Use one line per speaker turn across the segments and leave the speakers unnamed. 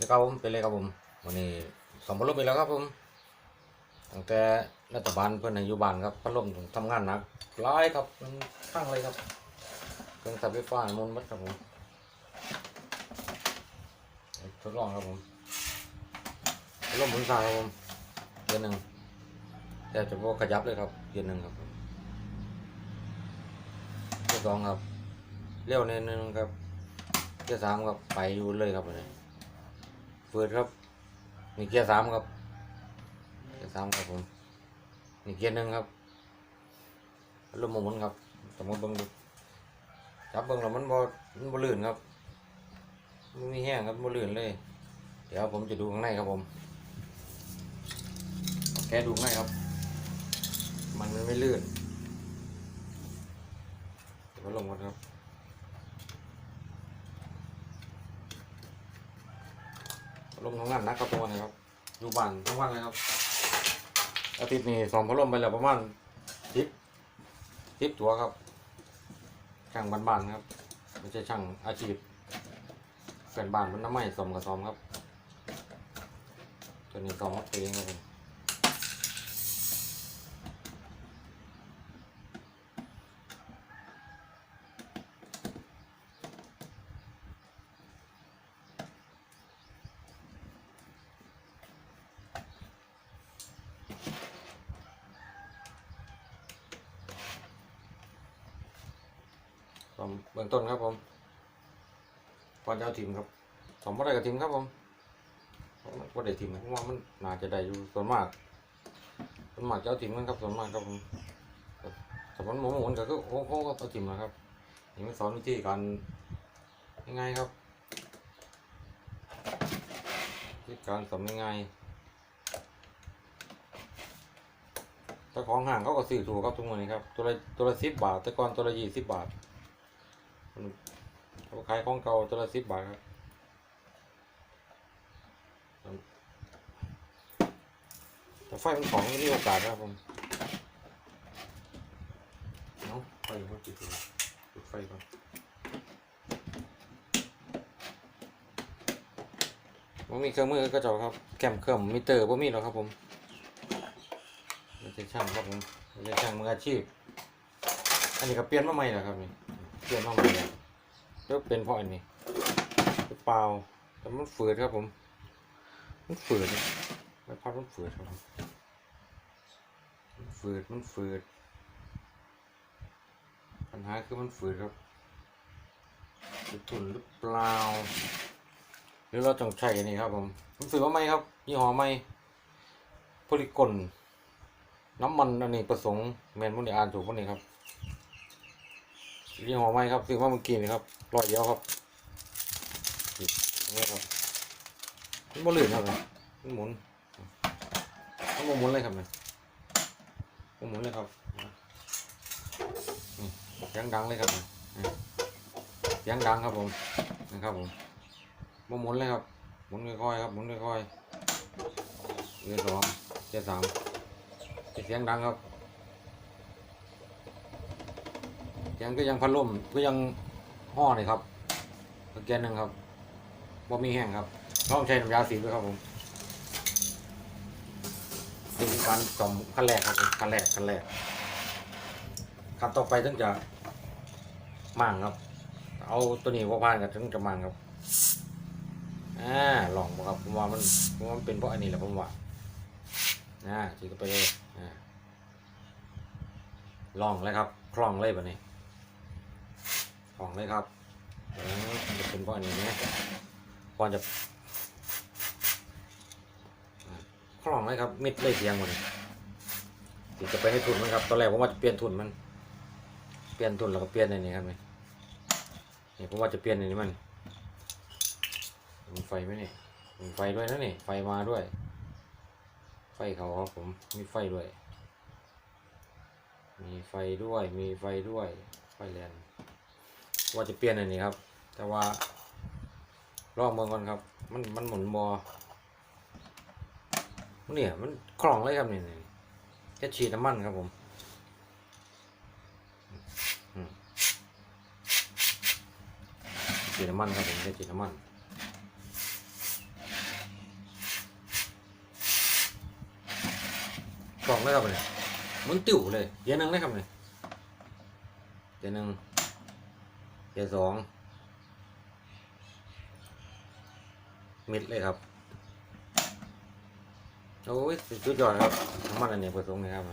นี่ครับผมเป็นเลยครับผมวันนี้สมบรมไปแล้วครับผมตั้งแต่รัฐบาลเพื่อนให้อยู่บ้านครับพัดลมทำงานหนักหลายครับมันทั้งเลยครับเครื่องตัดไฟฟ้ามุนมัดครับผมทดลองครับผมพัดลมหมุนซ้ายครับผมเดือนหนึ่งแต่จะพวกขยับเลยครับเดือนหนึ่งครับเดือนสองครับเร็วนิดนึงครับเดือนสามครับไปอยู่เลยครับวันนี้ เปิดครับมีเกียร์สามครับ เกียร์สามครับผมมีเกียร์หนึ่งครับลมหมุนครับสมมติเบิ้งดูจับเบิ้งแล้วมันบ่มันบ่ลื่นครับมันมีแห้งครับบ่ลื่นเลย เดี๋ยวผมจะดูข้างในครับผมแกะดูข้างในครับมันมันไม่ลื่นเดี๋ยวลมก่อนครับ ลมทำงานหนักกับตัวนี้ครับ อยู่บ้านทั้งวันเลยครับ อาทิตย์นี้สองพัดลมไปแล้วประมาณสิบสิบตัวครับช่างบ้านๆครับไม่ใช่ช่างอาชีพแฟนบ้านมันน้ำไหม้สมกับซ้อมครับตัวนี้ซ้อมมัดเองครับ ซ้อมเบื้องต้นครับผมก่อนจะเอาทีมครับสองบ่ได้กับทีมครับผมบ่ได้ทีมนะเพราะว่ามันน่าจะได้อยู่ส่วนมากส่วนมากจะเอาทีมกันครับส่วนมากครับผมสมมติหมูหมุนก็คือโอ้โหก็เอาทีมนะครับนี่มันสอนวิธีการง่ายๆครับวิธีการสอนง่ายถ้าของห้างเขาก็ซื้อถูกครับทุกวันนี้ครับตัวละตัวละสิบบาท แต่ก่อนตัวละยี่สิบบาท เขาขายของเก่าตัวละสิบบาทครับแต่ไฟมันของมีโอกาสนะครับผมเนาะไฟมันติดเลยปิดไฟก่อนผมมีเครื่องมือก็จ้าครับแคมเครื่องมิเตอร์ผมมีแล้วครับผมไม่ใช่ช่างครับผมไม่ใช่ช่างมืออาชีพ อันนี้ก็เปลี่ยนมาใหม่แล้วครับนี่ เปลี่ยนมาใหม่แล้วก็เป็นเพราะอันนี้หรือเปล่าแต่มันฝืดครับผม มันฝืดนะใบพัดมันฝืดครับผมมันฝืดมันฝืด ปัญหาคือมันฝืดครับจะทุนหรือเปล่า หรือเราต้องใช้อันนี้ครับผมมันฝืดว่าไหมครับยี่ห้อไหมโพลิกลน้ำมันอันนี้ประสงค์แมนมุนได้อ่านถูกพวกนี้ครับ ยี่ห้อใหม่ครับซื้อมาเมื่อกี้นี่ครับร้อยเดียวครับนี่ครับมันบ่ลื่นครับมันหมุนมันหมุนเลยครับเนี่ยมันหมุนเลยครับนี่เสียงดังเลยครับยนี่เสียงดังครับผมนะครับผมบ่หมุนเลยครับหมุนค่อยๆครับหมุนค่อยๆเรือสองเรือสามเสียงดังครับ ยังก็ยังพัดลมก็ยังห่อนี่ครับตะเกียนหนึ่งครับบ่มีแห้งครับต้องใช้น้ำยาสีด้วยครับผมนี่คือการสมขั้นแรกครับขั้นแรกขั้นแรกขั้นต่อไปถึงจะมั่งครับ เอาตัวนี้ว่าพานกันถึงจะมั่งครับอ่าลองครับผมว่ามันผมว่ามันเป็นเพราะอันนี้แหละผมว่าอ่าจีก็ไปเลยอ่าลองเลยครับคล่องเลยแบบนี้ ของเลยครับเดี๋ยวมันจะเป็นเพราะอันนี้ก่อนจะคล่องเลยครับมิดเลยเสียงหมดเลยติดจะไปให้ทุนมันครับตอนแรกผมว่าจะเปลี่ยนทุนมัน เปลี่ยนทุนแล้วก็เปลี่ยนอันนี้ครับนี่นี่ผมว่าจะเปลี่ยนอันนี้มันมีไฟไหมนี่มีไฟด้วยนะนี่ไฟมาด้วย ไฟเขาครับผมมีไฟด้วย มีไฟด้วยมีไฟด้วยไฟแลน ว่าจะเปลี่ยนอันนี้ครับ แต่ว่าลองเมืองก่อนครับ มันมันหมุนบอเนี่ยมันคล่องเลยครับนี่แค่ฉีดน้ำมันครับผมฉีดน้ำมันครับผมแค่ฉีดน้ำมันคล่องเลยครับเนี่ยมันติ๋วเลยเย็นนึงเลยครับเนี่ยเดี๋ยวนึง เกียร์สองมิดเลยครับ โอ้ยสุดยอดครับน้ำมันอันนี้ผสมเลยครับ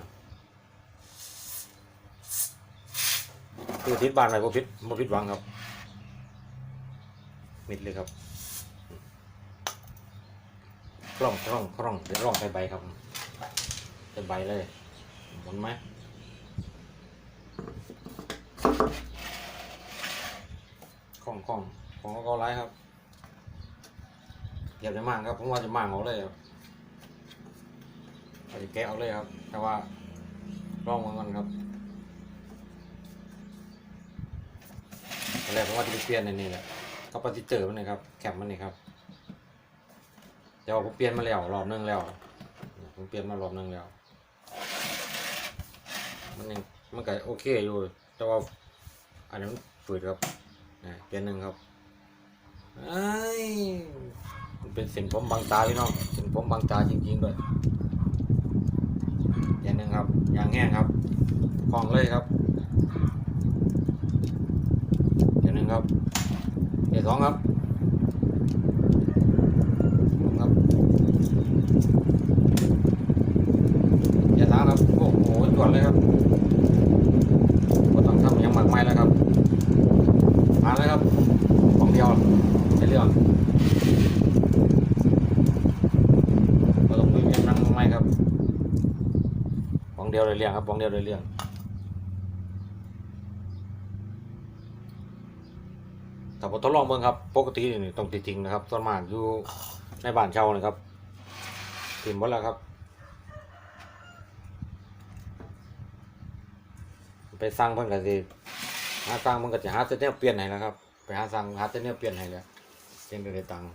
คือทิศบานไปบ่พิษบ่พิษหวังครับ มิดเลยครับคล่องคล่องคล่องเดี๋ยวลองใส่ใบครับใส่ใบเลยหมุนไหม คล่องคล่องของก็ไล่ครับอย่าจะมากครับผมว่าจะมากเอาเลยครับอาจจะแกะเอาเลยครับ แต่ว่าลองมันก่อนครับอนแรผมว่าจะไปเปลี่ยนในนี่แหละก็ปฏิเจอมันนะครับแคปมันนี่ครับเดี๋ยวผมเปลี่ยนมาแล้วรอบนึงแล้วผมเปลี่ยนมารอบนึงแล้ว มันยังมันก็โอเคอยู่แต่ว่าอันนี้มันฝืดครับ เปลี่ยนหนึ่งครับไอ้มันเป็นเส้นผมบางตาพี่น้องเส้นผมบางตาจริงๆด้วยเปลี่ยนหนึ่งครับยางแห้งครับคล่องเลยครับเปลี่ยนหนึ่งครับเกียร์สองครับเกียร์สามครับ โอ้โหจวดเลยครับก็ต้องทำอยังมากไม่แล้วครับมาแล้วครับของเดียวใช้เรื่องก็ต้องมียังนั่งไม่ครับของเดียวเลยเรื่องครับของเดียวเลยเรื่องแต่ผมทดลองเบิ่งครับ ปกตินี่ต้องติดจริงนะครับส่วนมากอยู่ในบ้านเช่านะครับติมหมดแล้วครับ ไปสร้างเพิ่นก็สิหาสร้างเพิ่นก็จะหาเส้นแนวเปลี่ยนให้นะครับ ไปหาสร้างหาเส้นแนวเปลี่ยนให้แล้วเส้นได้ตังค์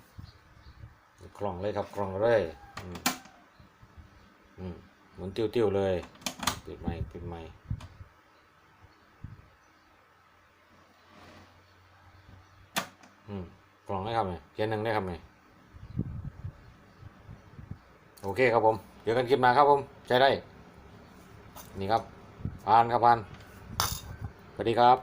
คล่องเลยครับคล่องเลย อืมอืมหมุนติ้วๆเลย ปิดไม้ปิดไม้อืมกล่องได้ครับเนี่ยเกียนหนึ่งได้ครับเนี่ยโอเคครับผมเดี๋ยวกันคลิปหน้าครับผมใช้ได้ นี่ครับพานครับพานสวัสดีครับ